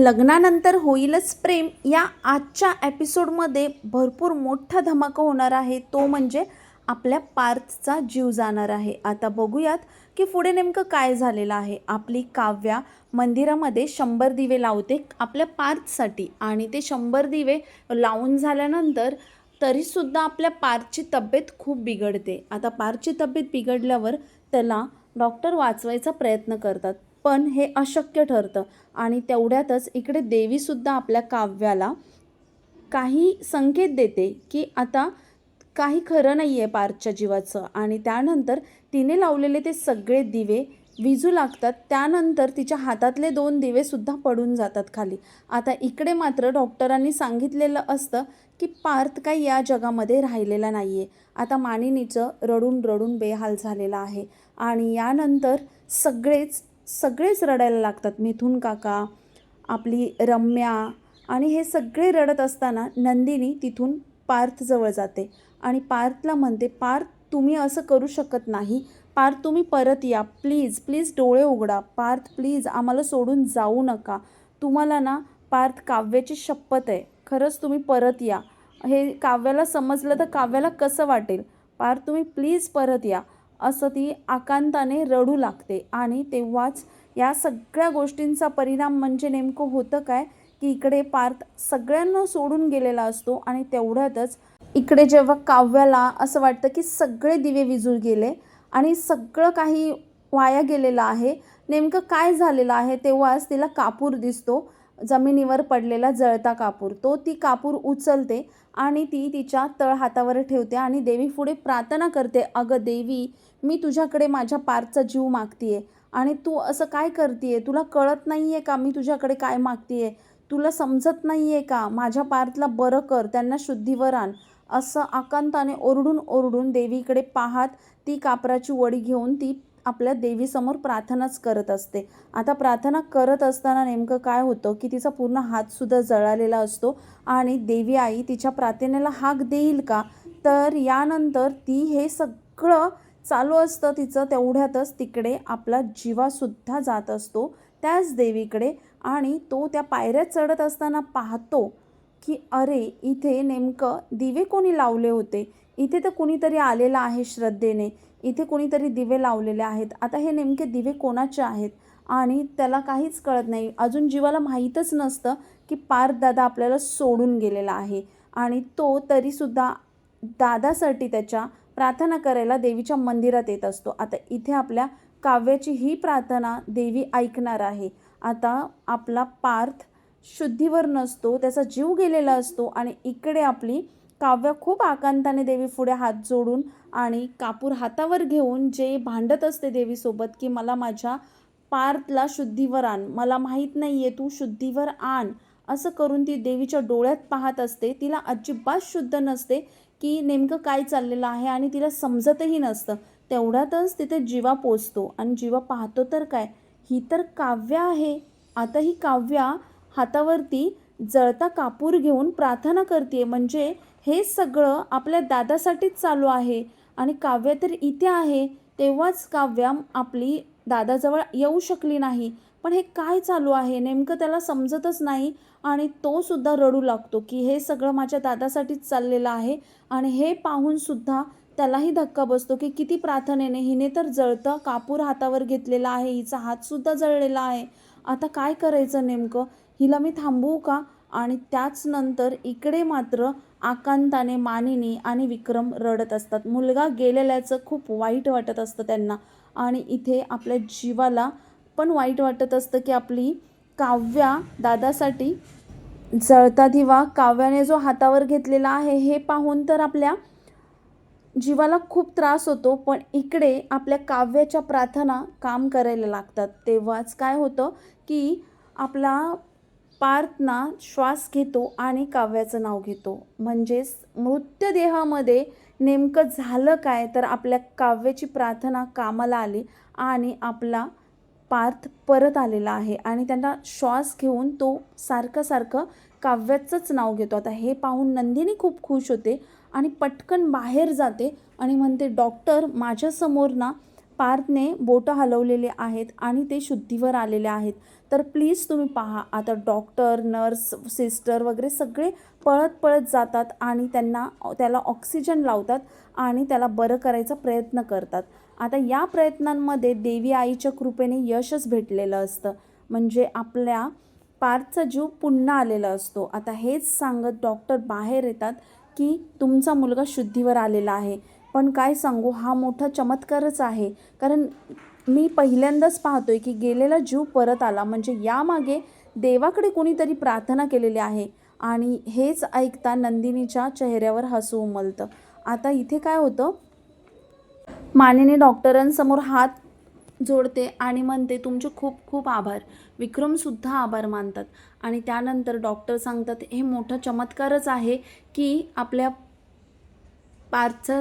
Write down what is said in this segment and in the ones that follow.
लग्नानंतर होईलच प्रेम. या आजच्या एपिसोडमध्ये भरपूर मोठा धमाका होणार आहे. तो म्हणजे आपल्या पार्थचा जीव जाणार आहे. आता बघूयात की पुढे नेमकं काय झालेलं आहे. आपली काव्या मंदिरामध्ये शंभर दिवे लावते आपल्या पार्थसाठी आणि ते शंभर दिवे लावून झाल्यानंतर तरीसुद्धा आपल्या पार्थची तब्येत खूप बिघडते. आता पार्थची तब्येत बिघडल्यावर त्याला डॉक्टर वाचवायचा प्रयत्न करतात. पण हे अशक्य ठरतं. आणि तेवढ्यातच इकडे देवीसुद्धा आपल्या काव्याला काही संकेत देते की आता काही खरं नाही आहे पार्थच्या जीवाचं. आणि त्यानंतर तिने लावलेले ते सगळे दिवे विजू लागतात. त्यानंतर तिच्या हातातले दोन दिवेसुद्धा पडून जातात खाली. आता इकडे मात्र डॉक्टरांनी सांगितलेलं असतं की पार्थ काही या जगामध्ये राहिलेला नाही आहे आता मानिनीचं रडून रडून बेहाल झालेला आहे. आणि यानंतर सगळेच सगळेच रडायला लागतात मिथून काका आपली रम्या आणि हे सगळे रडत असताना नंदिनी तिथून पार्थजवळ जाते आणि पार्थला म्हणते पार्थ तुम्ही असं करू शकत नाही. पार्थ तुम्ही परत या. प्लीज प्लीज डोळे उघडा. पार्थ प्लीज आम्हाला सोडून जाऊ नका. तुम्हाला ना पार्थ काव्याची शपथ आहे. खरंच तुम्ही परत या. हे काव्याला समजलं तर काव्याला कसं वाटेल? पार्थ तुम्ही प्लीज परत या. असं ती आकांताने रडू लागते. आणि तेव्हाच या सगळ्या गोष्टींचा परिणाम म्हणजे नेमकं होतं काय? की इकडे पार्थ सगळ्यांना सोडून गेलेला असतो आणि तेवढ्यातच इकडे जेव्हा काव्याला असं वाटतं की सगळे दिवे विजूर गेले आणि सगळं काही वाया गेलेलं आहे नेमकं काय झालेलं आहे तेव्हाच तिला कापूर दिसतो. जमिनीवर पडलेला जळता कापूर. तो ती कापूर उचलते आणि ती तिच्या तळ हातावर ठेवते आणि देवी पुढे प्रार्थना करते अगं देवी मी तुझ्याकडे माझ्या पार्थचा जीव मागतीये आणि तू असं काय करतीये? तुला कळत नाही आहे का मी तुझ्याकडे काय मागतीये? तुला समजत नाही आहे का? माझ्या पार्थला बरं कर त्यांना शुद्धीवर आण. असं आकांताने ओरडून ओरडून देवीकडे पाहत ती कापराची वडी घेऊन ती आपल्या देवीसमोर प्रार्थनाच करत असते. आता प्रार्थना करत असताना नेमकं काय होतं की तिचा पूर्ण हातसुद्धा जळालेला असतो आणि देवी आई तिच्या प्रार्थनेला हाक देईल का? तर यानंतर ती हे सगळं चालू असतं तिचं तेवढ्यातच तिकडे आपला जीवासुद्धा जात असतो त्याच देवीकडे आणि तो त्या पायऱ्या चढत असताना पाहतो की अरे इथे नेमकं दिवे कोणी लावले होते? इथे तर कुणीतरी आलेलं आहे श्रद्धेने. इथे कोणीतरी दिवे लावलेले आहेत. आता हे नेमके दिवे कोणाचे आहेत? आणि त्याला काहीच कळत नाही. अजून जीवाला माहीतच नसतं की पार्थ दादा आपल्याला सोडून गेलेला आहे. आणि तो तरीसुद्धा दादासाठी त्याच्या प्रार्थना करायला देवीच्या मंदिरात येत असतो. आता इथे आपल्या काव्याची ही प्रार्थना देवी ऐकणार आहे. आता आपला पार्थ शुद्धीवर नसतो त्याचा जीव गेलेला असतो आणि इकडे आपली काव्य खूप आकांताने देवी पुढे हात जोडून आणि कापूर हातावर घेऊन जे भांडत असते देवीसोबत की मला माझ्या पार्थला शुद्धीवर आण मला माहीत नाही आहे तू शुद्धीवर आण असं करून ती देवीच्या डोळ्यात पाहत असते. तिला अजिबात शुद्ध नसते की नेमकं काय चाललेलं आहे आणि तिला समजतही नसतं. तेवढ्यातच तिथे जीवा पोचतो आणि जीवा पाहतो तर काय? ही तर काव्य आहे. आता ही काव्या हातावरती जळता कापूर घेऊन प्रार्थना करते म्हणजे हे सगळं आपल्या दादासाठीच चालू आहे. आणि काव्य तर इथे आहे तेव्हाच काव्या आपली दादाजवळ येऊ शकली नाही. पण हे काय चालू आहे? नेमकं त्याला समजतच नाही आणि तो सुद्धा रडू लागतो की हे सगळं माझ्या दादासाठीच चाललेलं आहे आणि हे पाहूनसुद्धा त्यालाही धक्का बसतो की किती प्रार्थनेने हिने तर जळतं कापूर हातावर घेतलेला आहे हिचा हातसुद्धा जळलेला आहे. आता काय करायचं नेमकं? हिला मी थांबवू का? आणि त्याच नंतर इकडे मात्र आकांताने मानिनी आणि विक्रम रडत असतात. मुलगा गेलेल्याचं खूप वाईट वाटत असतं त्यांना. आणि इथे आपल्या जीवाला पण वाईट वाटत असतं की आपली काव्या दादासाठी जळता दिवा काव्याने जो हातावर घेतलेला आहे हे पाहून तर आपल्या जीवाला खूप त्रास होतो पण इकडे आपल्या काव्याच्या प्रार्थना काम करायला लागतात. तेव्हाच काय होतं की आपला पार्थना श्वास घेतो आणि काव्याचं नाव घेतो. म्हणजेच मृतदेहामध्ये नेमकं झालं काय? तर आपल्या काव्याची प्रार्थना कामाला आली आणि आपला पार्थ परत आलेला आहे आणि त्यांना श्वास घेऊन तो सारखं सारखं काव्याचंच नाव घेतो. आता हे पाहून नंदिनी खूप खुश होते आणि पटकन बाहेर जाते आणि म्हणते डॉक्टर माझ्यासमोर ना पार्थने बोटं हलवलेले आहेत आणि ते शुद्धीवर आलेले आहेत. तर प्लीज तुम्ही पहा आता डॉक्टर नर्स सिस्टर वगैरे सगळे पळत पळत जातात आणि त्यांना त्याला ऑक्सिजन लावतात आणि त्याला बरं करायचा प्रयत्न करतात. आता या प्रयत्नांमध्ये देवी आईच्या कृपेने यशच भेटलेलं असतं. म्हणजे आपल्या पार्थचा जीव पुन्हा आलेला असतो. आता हेच सांगत डॉक्टर बाहेर येतात की तुमचा मुलगा शुद्धीवर आलेला आहे. पण काय सांगू हा मोठा चमत्कारच आहे. कारण मी पहिल्यांदाच पाहतोय की गेलेला जीव परत आला. म्हणजे यामागे देवाकडे कोणीतरी प्रार्थना केलेली आहे आणि हेच ऐकता नंदिनीच्या चेहऱ्यावर हसू उमलतं. आता इथे काय होतं? मानिनी डॉक्टरांसमोर हात जोडते आणि म्हणते तुमचे खूप खूप आभार. विक्रमसुद्धा आभार मानतात. आणि त्यानंतर डॉक्टर सांगतात हे मोठा चमत्कारच आहे की आपल्या पार्थ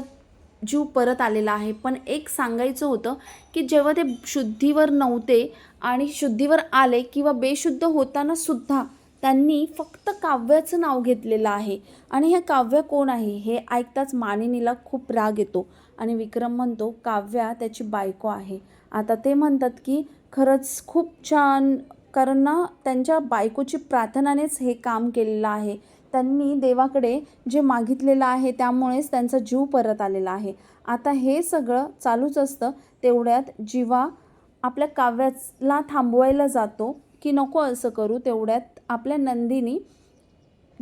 जीव परत आलेला आहे. पण एक सांगायचं होतं की जेव्हा ते शुद्धीवर नव्हते आणि शुद्धीवर आले किंवा बेशुद्ध होताना सुद्धा त्यांनी फक्त काव्याचं नाव घेतलेलं आहे. आणि हे काव्य कोण आहे? हे ऐकताच मानिनीला खूप राग येतो आणि विक्रम म्हणतो काव्या त्याची बायको आहे. आता ते म्हणतात की खरंच खूप छान कारण ना त्यांच्या बायकोची प्रार्थनानेच हे काम केलेलं आहे. त्यांनी देवाकडे जे मागितलेलं आहे त्यामुळेच त्यांचा जीव परत आलेला आहे. आता हे सगळं चालूच असतं. तेवढ्यात जीवा आपल्या काव्याला थांबवायला जातो की नको असं करू. तेवढ्यात आपल्या नंदिनी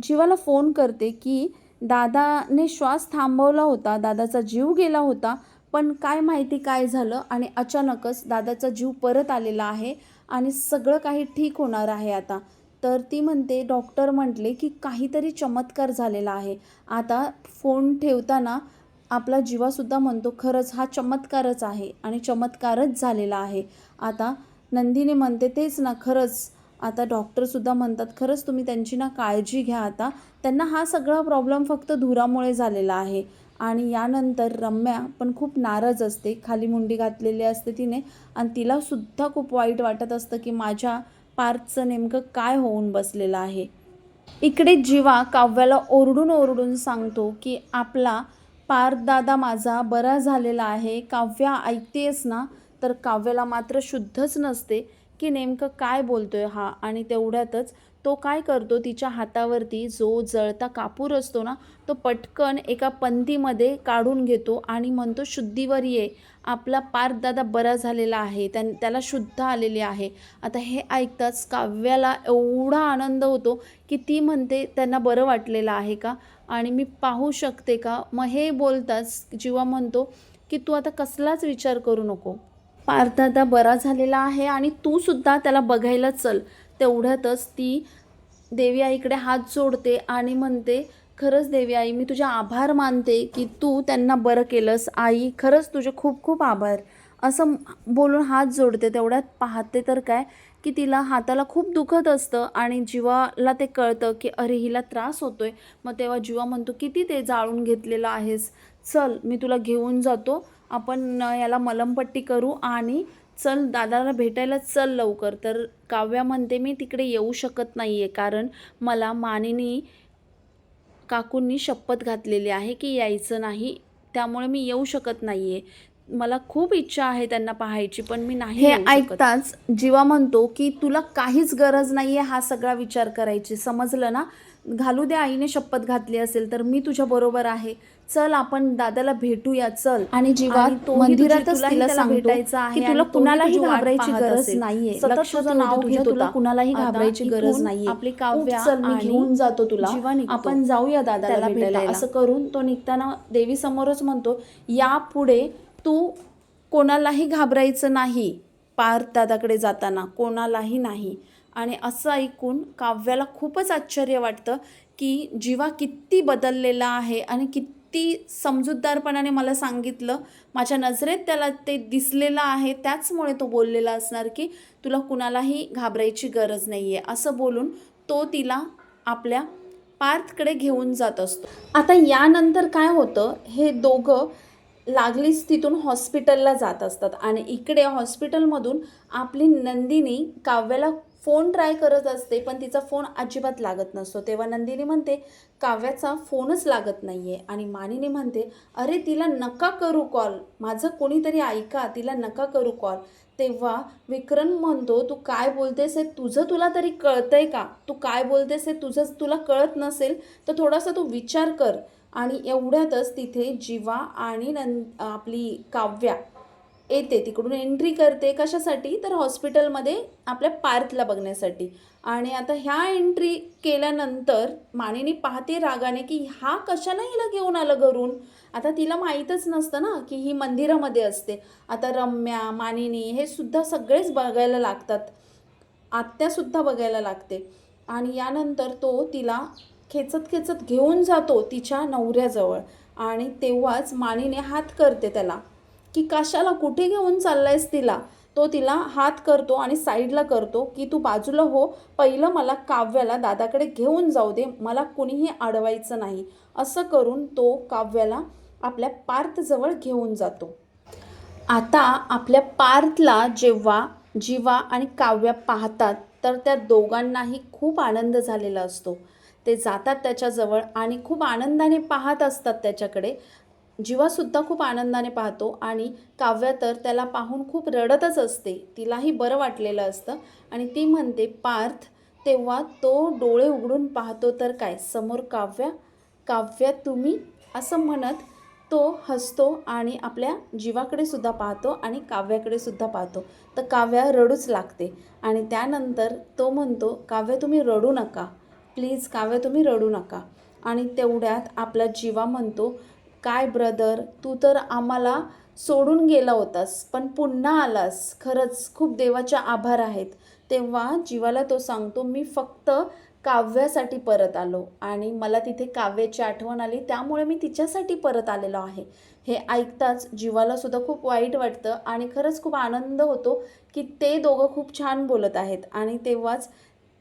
जीवाला फोन करते की दादाने श्वास थांबवला होता. दादाचा जीव गेला होता. पण काय माहिती काय झालं आणि अचानकच दादाचा जीव परत आलेला आहे आणि सगळं काही ठीक होणार आहे आता. तर ती म्हणते डॉक्टर म्हटले की काहीतरी चमत्कार झालेला आहे. आता फोन ठेवताना आपला जीवासुद्धा म्हणतो खरंच हा चमत्कारच आहे आणि चमत्कारच झालेला आहे. आता नंदिनी म्हणते तेच ना खरंच. आता डॉक्टरसुद्धा म्हणतात खरंच तुम्ही त्यांची ना काळजी घ्या आता. त्यांना हा सगळा प्रॉब्लेम फक्त धुरामुळे झालेला आहे. आणि यानंतर रम्या पण खूप नाराज असते. खाली मुंडी घातलेली असते तिने आणि तिलासुद्धा खूप वाईट वाटत असतं की माझ्या पार्थचं नेमकं काय होऊन बसलेलं आहे? इकडे जीवा काव्याला ओरडून ओरडून सांगतो की आपला पार्थ दादा माझा बरा झालेला आहे. काव्या ऐकतेस ना? तर काव्याला मात्र शुद्धच नसते की नेमकं काय बोलतोय हा आणि तेवढ्यातच तो काय करतो? तिच्या हातावरती जो जळता कापूर असतो ना तो पटकन एका पंथीमध्ये काढून घेतो आणि म्हणतो शुद्धीवर ये. आपला पार्थदादा बरा झालेला आहे. त्या त्याला शुद्ध आलेली आहे. आता हे ऐकताच काव्याला एवढा आनंद होतो की ती म्हणते त्यांना बरं वाटलेलं आहे का? आणि मी पाहू शकते का? मग हे बोलताच जीवा म्हणतो की तू आता कसलाच विचार करू नको. पार्थदादा बरा झालेला आहे आणि तू सुद्धा त्याला बघायला चल. तेवढ्यातच ती देवी आईकडे हात जोडते आणि म्हणते खरंच देवी आई मी तुझे आभार मानते की तू त्यांना बरं केलंस. आई खरंच तुझे खूप खूप आभार. असं बोलून हात जोडते. तेवढ्यात पाहते तर काय की तिला हाताला खूप दुखत असतं आणि जीवाला ते कळतं की अरे हिला त्रास होतो आहे मग तेव्हा जीवा म्हणतो किती ते जाळून घेतलेलं आहेस. चल मी तुला घेऊन जातो. आपण याला मलमपट्टी करू आणि चल दादाला भेटायला चल लवकर. तर काव्या म्हणते मी तिकडे येऊ शकत नाही आहे कारण मला मानिनी काकूंनी शपथ घातलेली आहे की यायचं नाही. त्यामुळे मी येऊ शकत नाही आहे मला खूप इच्छा आहे त्यांना पाहायची पण मी नाही हे ऐकताच जीवा म्हणतो की तुला काहीच गरज नाही आहे हा सगळा विचार करायची. समजलं ना? घालू द्या आईने शपथ घातली असेल तर मी तुझ्या बरोबर आहे. चल आपण दादाला भेटूया चल. आणि जीवा मंदिरातच तिला भेटायचं आहे तुला कुणालाही घाबरायची गरज. नाहीये. सतत तुझं नाव घेत तुला. कुणालाही घाबरायची गरज नाहीये. आपली काव्या चल मी घेऊन जातो तुला. आपण जाऊया दादाला भेटायला. असं करून तो निघताना देवी समोरच म्हणतो यापुढे तू कोणालाही घाबरायचं नाही पार्थ दादाकडे जाताना कोणालाही नाही. आणि असं ऐकून काव्याला खूपच आश्चर्य वाटतं की जीवा किती बदललेला आहे आणि किती समजूतदारपणाने मला सांगितलं. माझ्या नजरेत त्याला ते दिसलेलं आहे त्याचमुळे तो बोललेला असणार की तुला कुणालाही घाबरायची गरज नाही आहे असं बोलून तो तिला आपल्या पार्थकडे घेऊन जात असतो. आता यानंतर काय होतं हे दोघं लागलीच तिथून हॉस्पिटलला जात असतात. आणि इकडे हॉस्पिटलमधून आपली नंदिनी काव्याला फोन ट्राय करत असते पण तिचा फोन अजिबात लागत नसतो. तेव्हा नंदिनी म्हणते काव्याचा फोनच लागत नाही आहे आणि मानिनी म्हणते अरे तिला नका करू कॉल. माझं कोणीतरी ऐका तिला नका करू कॉल. तेव्हा विक्रम म्हणतो तू काय बोलतेस हे तुझं तुला तरी कळतंय का? तू काय बोलतेस हे तुझं तुला कळत नसेल तर थोडासा तू विचार कर. आणि एवढ्यातच तिथे जीवा आणि नं आपली काव्या येते. तिकडून एंट्री करते कशासाठी? तर हॉस्पिटलमध्ये आपल्या पार्थला बघण्यासाठी. आणि आता ह्या एंट्री केल्यानंतर मानिनी पाहते रागाने की हा कशाला हिला घेऊन आलं घरून? आता तिला माहीतच नसतं ना की ही मंदिरामध्ये असते. आता रम्या मानिनी हे सुद्धा सगळेच बघायला लागतात. आत्यासुद्धा बघायला लागते. आणि यानंतर तो तिला खेचत खेचत घेऊन जातो तिच्या नवऱ्याजवळ. आणि तेव्हाच मानिने हात करते त्याला. की कशाला? कुठे घेऊन चाललायस तिला? तो तिला हात करतो आणि साईडला करतो की तू बाजूला हो. पहिलं मला काव्याला दादाकडे घेऊन जाऊ दे. मला कुणीही अडवायचं नाही. असं करून तो काव्याला आपल्या पार्थजवळ घेऊन जातो. आता आपल्या पार्थला जेव्हा जीवा आणि काव्या पाहतात तर त्या दोघांनाही खूप आनंद झालेला असतो. ते जातात त्याच्याजवळ आणि खूप आनंदाने पाहत असतात त्याच्याकडे. जीवासुद्धा खूप आनंदाने पाहतो आणि काव्या तर त्याला पाहून खूप रडतच असते. तिलाही बरं वाटलेलं असतं आणि ती म्हणते पार्थ तेव्हा तो डोळे उघडून पाहतो तर काय? समोर काव्या? काव्या तुम्ही? असं म्हणत तो हसतो आणि आपल्या जीवाकडे सुद्धा पाहतो आणि काव्याकडे सुद्धा पाहतो. तर काव्या रडूच लागते आणि त्यानंतर तो म्हणतो काव्या तुम्ही रडू नका. प्लीज काव्य तुम्ही रडू नका. आणि तेवढ्यात आपला जीवा म्हणतो काय ब्रदर तू तर आम्हाला सोडून गेला होतास पण पुन्हा आलास. खरंच खूप देवाच्या आभार आहेत. तेव्हा जीवाला तो सांगतो मी फक्त काव्यासाठी परत आलो आणि मला तिथे काव्याची आठवण आली त्यामुळे मी तिच्यासाठी परत आलेलो आहे. हे ऐकताच जीवाला सुद्धा खूप वाईट वाटतं आणि खरंच खूप आनंद होतो की ते दोघं खूप छान बोलत आहेत. आणि तेव्हाच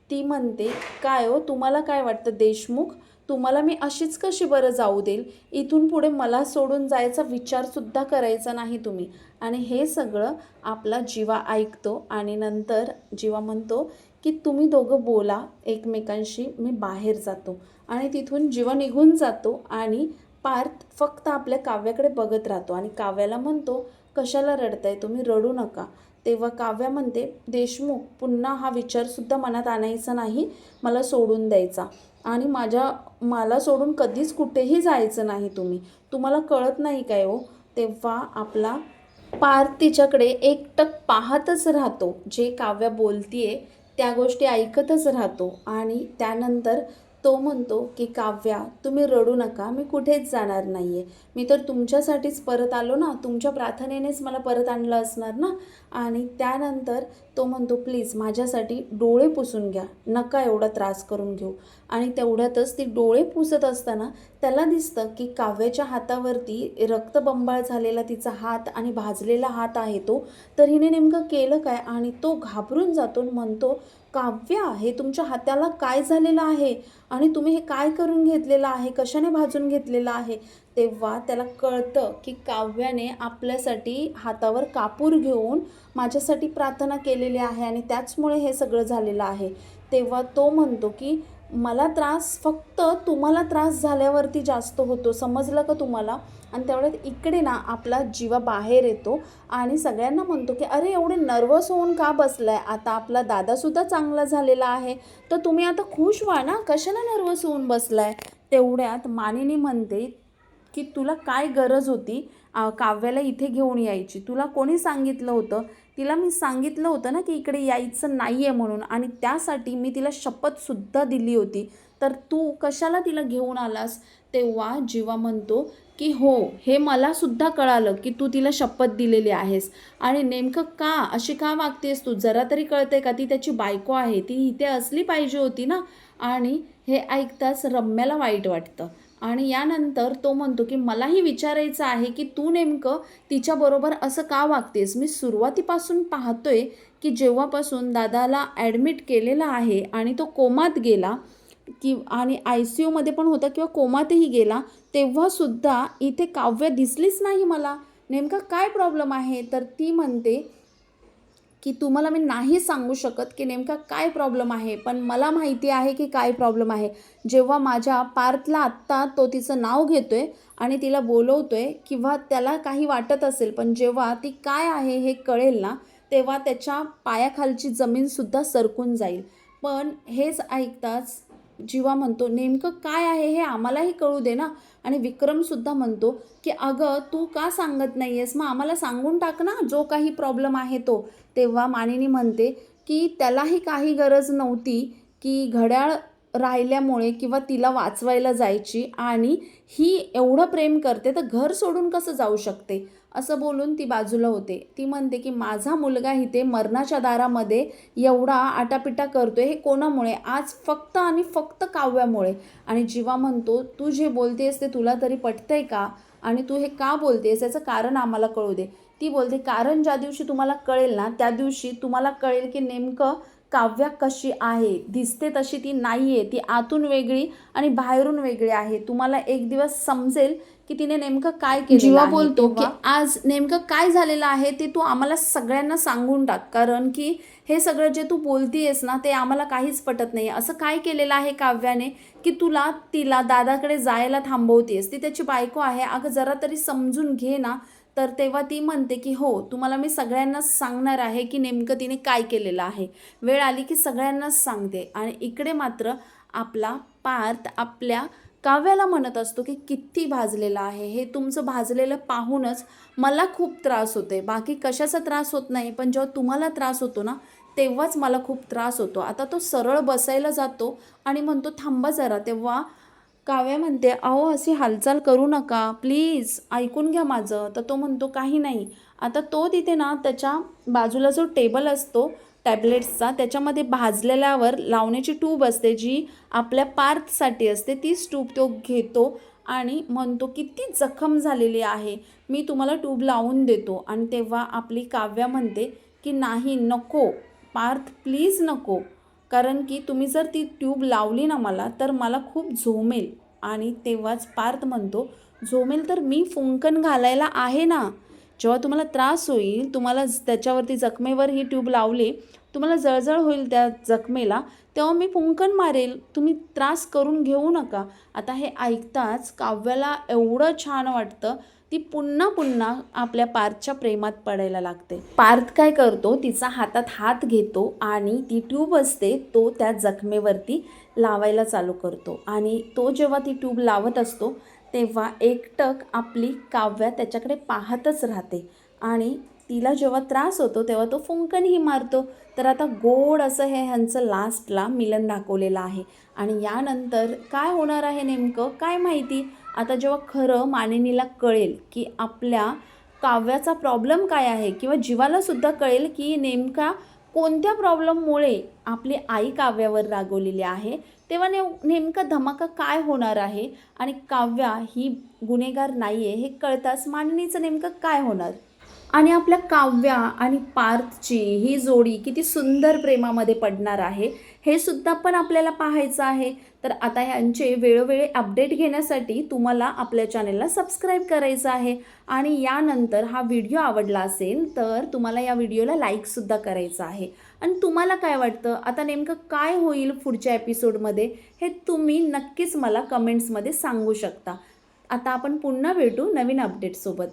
ती म्हणते काय हो तुम्हाला काय वाटतं देशमुख? तुम्हाला मी अशीच कशी बरं जाऊ देईल? इथून पुढे मला सोडून जायचा विचारसुद्धा करायचा नाही तुम्ही. आणि हे सगळं आपला जीवा ऐकतो आणि नंतर जीवा म्हणतो की तुम्ही दोघं बोला एकमेकांशी मी बाहेर जातो. आणि तिथून जीवा निघून जातो आणि पार्थ फक्त आपल्या काव्याकडे बघत राहतो आणि काव्याला म्हणतो कशाला रडताय? तुम्ही रडू नका. तेव्हा काव्या म्हणते देशमुख पुन्हा हा विचारसुद्धा मनात आणायचा नाही मला सोडून द्यायचा. आणि माझ्या मला सोडून कधीच कुठेही जायचं नाही तुम्ही. तुम्हाला कळत नाही काय हो? तेव्हा आपला पार्थ तिच्याकडे एकटक पाहतच राहतो. जे काव्या बोलतीये त्या गोष्टी ऐकतच राहतो. आणि त्यानंतर तो म्हणतो की काव्या तुम्ही रडू नका मी कुठेच जाणार नाही आहे मी तर तुमच्यासाठीच परत आलो ना तुमच्या प्रार्थनेनेच मला परत आणलं असणार ना? आणि त्यानंतर तो म्हणतो प्लीज माझ्यासाठी डोळे पुसून घ्या. नका एवढा त्रास करून घेऊ. आणि तेवढ्यातच ती डोळे पुसत असताना त्याला दिसतं की काव्याच्या हातावरती रक्तबंबाळ झालेला तिचा हात आणि भाजलेला हात आहे तो. तर हिने नेमकं केलं काय आणि तो घाबरून जातो म्हणतो काव्या हे तुमच्या हाताला काय झालेलं आहे? आणि तुम्ही हे काय करून घेतलेलं आहे? कशाने भाजून घेतलेलं आहे? तेव्हा त्याला कळतं की काव्याने आपल्यासाठी हातावर कापूर घेऊन माझ्यासाठी प्रार्थना केलेली आहे आणि त्याचमुळे हे सगळं झालेलं आहे. तेव्हा तो म्हणतो की मला त्रास फक्त तुम्हाला त्रास झाल्यावरती जास्त होतो समजलं का तुम्हाला? आणि तेवढ्यात इकडे ना आपला जीवा बाहेर येतो आणि सगळ्यांना म्हणतो की अरे एवढे नर्वस होऊन का बसलाय? आता आपला दादासुद्धा चांगला झालेला आहे तर तुम्ही आता खुश व्हा ना? कशाला नर्वस होऊन बसलाय? तेवढ्यात मानिनी म्हणते की तुला काय गरज होती काव्याला इथे घेऊन यायची. तुला कोणी सांगितलं होतं? तिला मी सांगितलं होतं ना की इकडे यायचं नाही आहे म्हणून आणि त्यासाठी मी तिला शपथसुद्धा दिली होती. तर तू कशाला तिला घेऊन आलास? तेव्हा जीवा म्हणतो की हो हे मला सुद्धा कळालं की तू तिला शपथ दिलेली आहेस. आणि नेमकं का? अशी का वागतेस तू? जरा तरी कळते का? ती त्याची बायको आहे. ती इथे असली पाहिजे होती ना? आणि हे ऐकताच रम्याला वाईट वाटतं. आणि यानंतर तो म्हणतो की मलाही विचारायचं आहे की तू नेमकं तिच्याबरोबर असं का वागतेस? मी सुरुवातीपासून पाहतोय की जेव्हापासून दादाला ॲडमिट केलेला आहे आणि तो कोमात गेला की आणि आय सी यूमध्ये पण होता किंवा कोमातही गेला तेव्हासुद्धा इथे काव्य दिसलीच नाही मला. नेमका काय प्रॉब्लेम आहे? तर ती म्हणते की तुम्हाला मी नाही सांगू शकत की नेमका काय प्रॉब्लेम आहे पण मला माहिती आहे की काय प्रॉब्लेम आहे. जेव्हा माझ्या पार्थला आत्ता तो तिचं नाव घेतो आहे आणि तिला बोलवतो आहे किंवा त्याला काही वाटत असेल पण जेव्हा ती काय आहे हे कळेल ना तेव्हा त्याच्या पायाखालची जमीनसुद्धा सरकून जाईल. पण हेच ऐकताच जीवा म्हणतो नेमकं काय आहे हे आम्हालाही कळू दे ना. आणि विक्रमसुद्धा म्हणतो की अगं तू का सांगत नाही आहेस मग आम्हाला सांगून टाक ना जो काही प्रॉब्लेम आहे तो. तेव्हा मानिनी म्हणते की त्यालाही काही गरज नव्हती की घड्याळ राहिल्यामुळे किंवा तिला वाचवायला जायची आणि ही एवढं प्रेम करते तर घर सोडून कसं जाऊ शकते? असं बोलून ती बाजूला होते. ती म्हणते की माझा मुलगा इथे मरणाच्या दारामध्ये एवढा आटापिटा करतोय हे कोणामुळे? आज फक्त आणि फक्त काव्यामुळे. आणि जीवा म्हणतो तू जे बोलतेस ते तुला तरी पटतंय का? आणि तू हे का बोलतेस? याचं कारण आम्हाला कळू दे. ती बोलते कारण ज्या दिवशी तुम्हाला कळेल ना त्या दिवशी तुम्हाला कळेल की नेमकं काव्या कशी आहे दिसते तशी ती नाही आहे ती आतून वेगळी आणि बाहेरून वेगळी आहे. तुम्हाला एक दिवस समजेल की तिने नेमकं काय केलं जीवा बोलतो बोलतो की आज नेमकं काय झालेलं आहे ते तू आम्हाला सगळ्यांना सांगून टाक. कारण की हे सगळं जे तू बोलतीयस ना ते आम्हाला काहीच पटत नाही. असं काय केलेलं आहे काव्याने की तुला तिला दादाकडे जायला थांबवतेस ती त्याची बायको आहे. अगं जरा तरी समजून घे ना. तर तेव्हा ती म्हणते की हो तुम्हाला मी सगळ्यांनाच सांगणार आहे की नेमकं तिने काय केलेलं आहे. वेळ आली की सगळ्यांनाच सांगते आणि इकडे मात्र आपला पार्थ आपल्या काव्याला म्हणत असतो की किती भाजलेलं आहे? हे तुमचं भाजलेलं पाहूनच मला खूप त्रास होते बाकी कशाचा त्रास होत नाही पण जेव्हा तुम्हाला त्रास होतो ना तेव्हाच मला खूप त्रास होतो. आता तो सरळ बसायला जातो आणि म्हणतो थांबा जरा तेव्हा काव्या म्हणते अहो अशी हालचाल करू नका. प्लीज ऐकून घ्या माझं. तर तो म्हणतो काही नाही. आता तो तिथे ना त्याच्या बाजूला जो टेबल असतो टॅबलेट्सचा त्याच्यामध्ये भाजलेल्यावर लावण्याची ट्यूब असते जी आपल्या पार्थसाठी असते. तीच ट्यूब तो घेतो आणि म्हणतो किती जखम झालेली आहे. मी तुम्हाला ट्यूब लावून देतो. आणि तेव्हा आपली काव्या म्हणते की नाही नको. पार्थ प्लीज नको. कारण की तुम्ही जर ती ट्यूब लावली ना मला तर मला खूप झोमेल. आणि तेव्हाच पार्थ म्हणतो झोमेल तर मी फुंकन घालायला आहे ना. जेव्हा तुम्हाला त्रास होईल तुम्हाला त्याच्यावरती जखमेवर ही ट्यूब लावली तुम्हाला जळजळ होईल त्या जखमेला तेव्हा मी फुंकन मारेल. तुम्ही त्रास करून घेऊ नका. आता हे ऐकताच काव्याला एवढं छान वाटतं ती पुन्हा पुन्हा आपल्या पार्थच्या प्रेमात पडायला लागते. पार्थ काय करतो तिचा हातात हात घेतो आणि ती ट्यूब असते तो त्या जखमेवरती लावायला चालू करतो. आणि तो जेव्हा ती ट्यूब लावत असतो तेव्हा एकटक आपली काव्या त्याच्याकडे पाहतच राहते. आणि तिला जेव्हा त्रास होतो तेव्हा तो फुंकणही मारतो. तर आता गोड असं हे ह्यांचं लास्टला मिलन दाखवलेलं आहे. आणि यानंतर काय होणार आहे नेमकं? काय माहिती? आता जेव्हा खरं मानिनीला कळेल की आपल्या काव्याचा प्रॉब्लेम काय आहे किंवा जीवालासुद्धा कळेल की नेमका कोणत्या प्रॉब्लेममुळे आपली आई काव्यावर रागवलेली आहे तेव्हा ने नेमका धमाका काय होणार आहे आणि काव्या ही गुन्हेगार नाही आहे हे कळताच मांडणीचं नेमकं काय होणार? आणि आपल्या काव्या आणि पार्थची ही जोडी किती सुंदर प्रेमामध्ये पडणार आहे हे सुद्धा पण आपल्याला पाहायचं आहे. तर आता ह्यांचे वेळोवेळी अपडेट घेण्यासाठी तुम्हाला आपल्या चॅनेलला सबस्क्राईब करायचं आहे. आणि यानंतर हा व्हिडिओ आवडला असेल तर तुम्हाला या व्हिडिओला लाईकसुद्धा करायचं आहे. आणि तुम्हाला काय वाटतं? आता नेमकं काय होईल पुढच्या एपिसोडमध्ये हे तुम्ही नक्कीच मला कमेंट्समध्ये सांगू शकता. आता आपण पुन्हा भेटू नवीन अपडेटसोबत